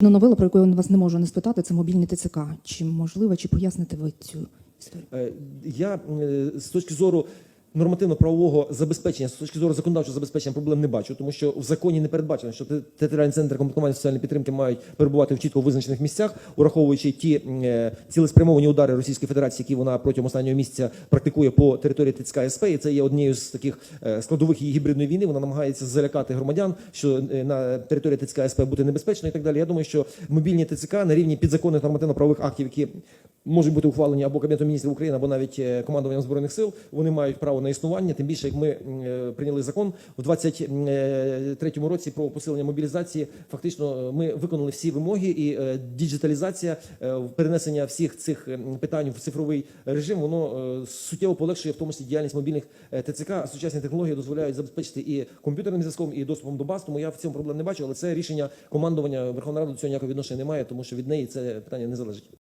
Ну, новела, про яку я вас не можу не спитати, це мобільний ТЦК. Чи можливо, чи поясните ви цю історію? Е, Я е, з точки зору нормативно-правового забезпечення, з точки зору законодавчого забезпечення проблем не бачу, тому що в законі не передбачено, що те- територіальні центри комплектування соціальної підтримки мають перебувати в чітко визначених місцях, ураховуючи ті е, цілеспрямовані удари Російської Федерації, які вона протягом останнього місяця практикує по території ТЦК СП. І це є однією з таких е, складових її гібридної війни. Вона намагається залякати громадян, що е, на території ТЦК СП буде небезпечно і так далі. Я думаю, що мобільні ТЦК на рівні підзаконних нормативно-правових актів, які можуть бути ухвалені або Кабінетом міністрів України, або навіть е, командуванням збройних сил. Вони мають право на існування. Тим більше, як ми е, прийняли закон в 23-му році про посилення мобілізації. Фактично, е, ми виконали всі вимоги, і е, діджиталізація, е, перенесення всіх цих питань в цифровий режим, воно е, суттєво полегшує в тому числі діяльність мобільних е, ТЦК. Сучасні технології дозволяють забезпечити і комп'ютерним зв'язком, і доступом до баз. Тому я в цьому проблем не бачу. Але це рішення командування Верховної Ради до цього ніякого відношення немає, тому що від неї це питання не залежить.